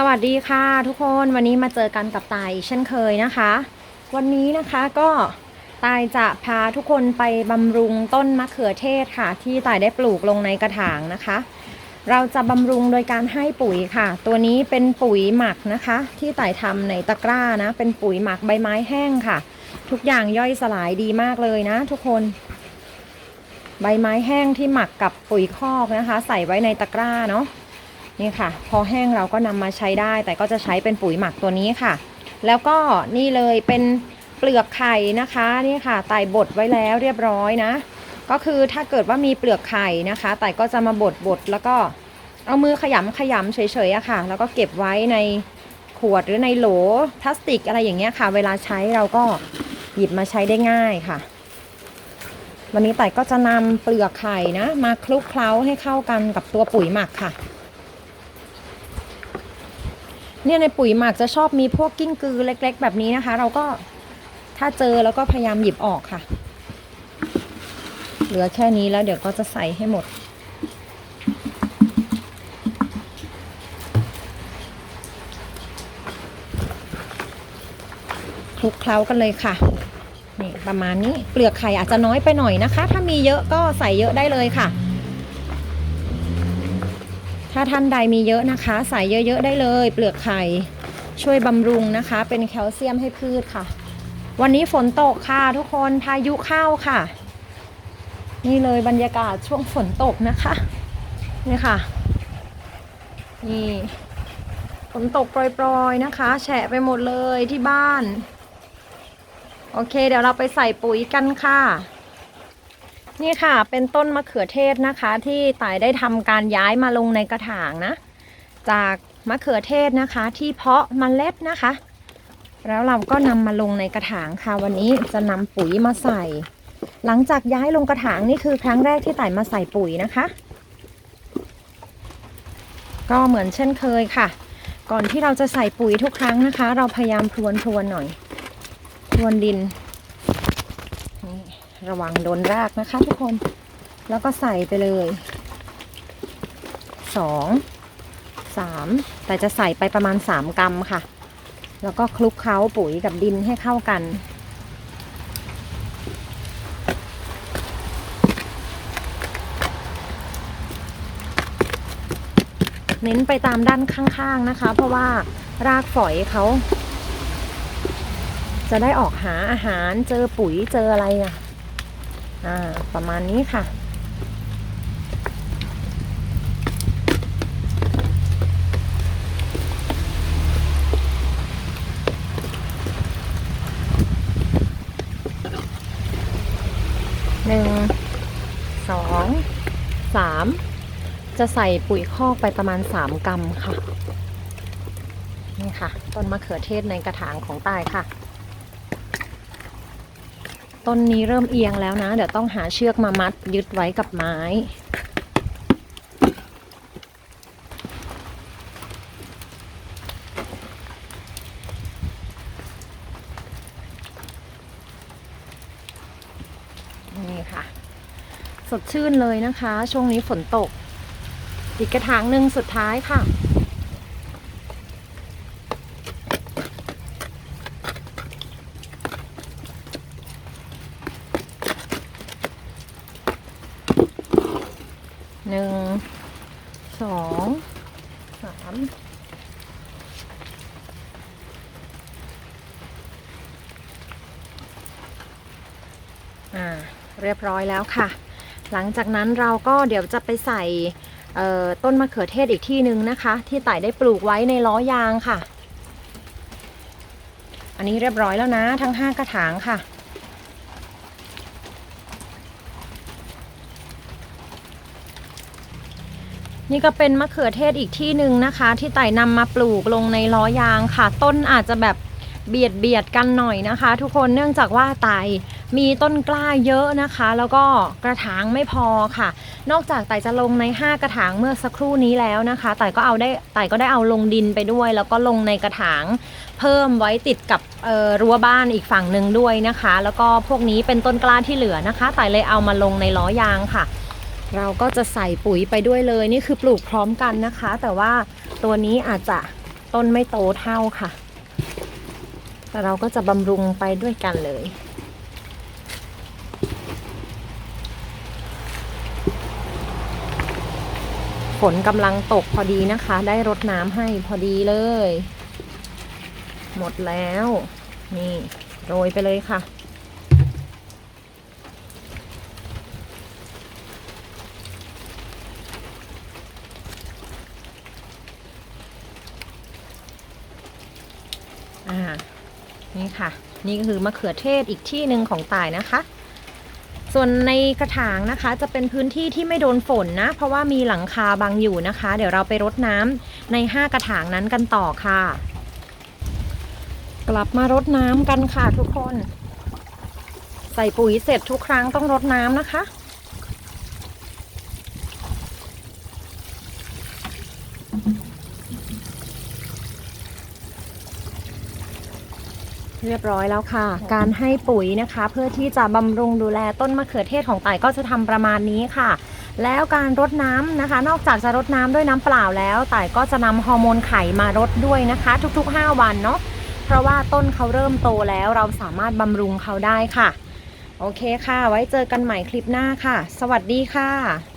สวัสดีค่ะทุกคนวันนี้มาเจอกันกับตายเช่นเคยนะคะ วันนี้นะคะก็ตายจะพาทุกคนไปบำรุงต้นมะเขือเทศค่ะ ที่ตายได้ปลูกลงในกระถางนะคะ เราจะบำรุงโดยการให้ปุ๋ยค่ะ ตัวนี้เป็นปุ๋ยหมักนะคะ ที่ตายทำในตะกร้านะ เป็นปุ๋ยหมักใบไม้แห้งค่ะ ทุกอย่างย่อยสลายดีมากเลยนะ ทุกคน ใบไม้แห้งที่หมักกับปุ๋ยคอกนะคะ ใส่ไว้ในตะกร้าเนาะ นี่ค่ะ พอแห้งเราก็นำมาใช้ได้ แต่ก็จะใช้เป็นปุ๋ยหมักตัวนี้ค่ะ แล้วก็นี่เลยเป็นเปลือกไข่นะคะนี่ค่ะไต่บดไว้แล้วเรียบร้อยนะ ก็คือถ้าเกิดว่ามีเปลือกไข่นะคะไต่ก็จะมาบดบดแล้วก็เอามือขยำขยำเฉยๆอะค่ะ แล้วก็เก็บไว้ในขวดหรือในโหลพลาสติกอะไรอย่างเงี้ยค่ะ เวลาใช้เราก็หยิบมาใช้ได้ง่ายค่ะ วันนี้ไต่ก็จะนำเปลือกไข่นะ มาคลุกเคล้าให้เข้ากันกับตัวปุ๋ยหมักค่ะ เนี่ยในปุ๋ยหมักจะชอบมีพวกกิ้งกือเล็ก ๆ แบบนี้นะคะ เราก็ถ้าเจอแล้วก็พยายามหยิบออกค่ะ เหลือแค่นี้แล้วเดี๋ยวก็จะใส่ให้หมด คลุกเคล้ากันเลยค่ะนี่ประมาณนี้เปลือกไข่อาจจะน้อยไปหน่อยนะคะ ถ้ามีเยอะก็ใส่เยอะได้เลยค่ะ ถ้าท่านใดมีเยอะนะคะ ใส่เยอะๆได้เลย เปลือกไข่ช่วยบำรุงนะคะ เป็นแคลเซียมให้พืชค่ะ วันนี้ฝนตกค่ะทุกคนพายุเข้าค่ะ นี่เลยบรรยากาศช่วงฝนตกนะคะนี่ค่ะ นี่ฝนตกโปรยๆนะคะ แฉะไปหมดเลยที่บ้าน โอเค เดี๋ยวเราไปใส่ปุ๋ยกันค่ะ นี่ค่ะ เป็นต้นมะเขือเทศนะคะ ที่ต่ายได้ทำการย้ายมาลงในกระถางนะ จากมะเขือเทศนะคะ ที่เพาะมเมล็ดนะคะ แล้วเราก็นำมาลงในกระถางค่ะ วันนี้จะนำปุ๋ยมาใส่ หลังจากย้ายลงกระถางนี่คือครั้งแรกที่ต่ายมาใส่ปุ๋ยนะคะ ก็เหมือนเช่นเคยค่ะ ก่อนที่เราจะใส่ปุ๋ยทุกครั้งนะคะ เราพยายามพรวนพรวนหน่อยพรวนดิน ระวังโดนรากนะคะทุกคน แล้วก็ใส่ไปเลยสองสามแต่จะใส่ไปประมาณสามกรัมค่ะ แล้วก็คลุกเคล้าปุ๋ยกับดินให้เข้ากันเน้นไปตามด้านข้างๆนะคะ เพราะว่ารากฝอยเขา จะได้ออกหาอาหารเจอปุ๋ยเจออะไรอะ อ่าประมาณนี้ค่ะ หนึ่ง สอง สาม จะใส่ปุ๋ยคอกไปประมาณสามกรัมค่ะ นี่ค่ะ ต้นมะเขือเทศในกระถางของตายค่ะ ต้นนี้เริ่มเอียงแล้วนะ เดี๋ยวต้องหาเชือกมามัดยึดไว้กับไม้นี่ค่ะ สดชื่นเลยนะคะ ช่วงนี้ฝนตก อีกกระถางหนึ่งสุดท้ายค่ะ หนึ่ง สอง สาม อ่าเรียบร้อยแล้วค่ะ หลังจากนั้นเราก็เดี๋ยวจะไปใส่ต้นมะเขือเทศอีกที่หนึ่งนะคะ ที่ไต่ได้ปลูกไว้ในล้อยางค่ะ อันนี้เรียบร้อยแล้วนะทั้งห้ากระถางค่ะ นี่ก็เป็นมะเขือเทศอีกที่หนึ่งนะคะ ที่ไต่นำมาปลูกลงในล้อยางค่ะ ต้นอาจจะแบบเบียดเบียดกันหน่อยนะคะ ทุกคนเนื่องจากว่าไต่ มีต้นกล้าเยอะนะคะ แล้วก็กระถางไม่พอค่ะ นอกจากไต่จะลงใน 5 กระถางเมื่อสักครู่นี้แล้วนะคะไต่ก็เอาได้ไต่ก็ได้เอาลงดินไปด้วย แล้วก็ลงในกระถางเพิ่มไว้ติดกับรั้วบ้านอีกฝั่งหนึ่งด้วยนะคะ แล้วก็พวกนี้เป็นต้นกล้าที่เหลือนะคะไต่เลยเอามาลงในล้อยางค่ะเราก็จะใส่ปุ๋ยไปด้วยเลยนี่คือปลูกพร้อมกันนะคะ แต่ว่าตัวนี้อาจจะต้นไม่โตเท่าค่ะ แต่เราก็จะบำรุงไปด้วยกันเลย ฝนกำลังตกพอดีนะคะ ได้รดน้ำให้พอดีเลย หมดแล้ว นี่โรยไปเลยค่ะ อ่า นี่ค่ะ นี่ก็คือมะเขือเทศอีกที่หนึ่งของตายนะคะ ส่วนในกระถางนะคะจะเป็นพื้นที่ที่ไม่โดนฝนนะ เพราะว่ามีหลังคาบังอยู่นะคะ เดี๋ยวเราไปรดน้ำใน 5 กระถางนั้นกันต่อค่ะ กลับมารดน้ำกันค่ะทุกคน ใส่ปุ๋ยเสร็จทุกครั้งต้องรดน้ำนะคะ เรียบร้อยแล้วค่ะ การให้ปุ๋ยนะคะ เพื่อที่จะบำรุงดูแลต้นมะเขือเทศของต่ายก็จะทำประมาณนี้ค่ะ แล้วการรดน้ำนะคะ นอกจากจะรดน้ำด้วยน้ำเปล่าแล้วต่ายก็จะนำฮอร์โมนไข่มารดด้วยนะคะ ทุก ๆ 5 วันเนาะเพราะว่าต้นเขาเริ่มโตแล้วเราสามารถบำรุงเขาได้ค่ะ โอเคค่ะ ไว้เจอกันใหม่คลิปหน้าค่ะ สวัสดีค่ะ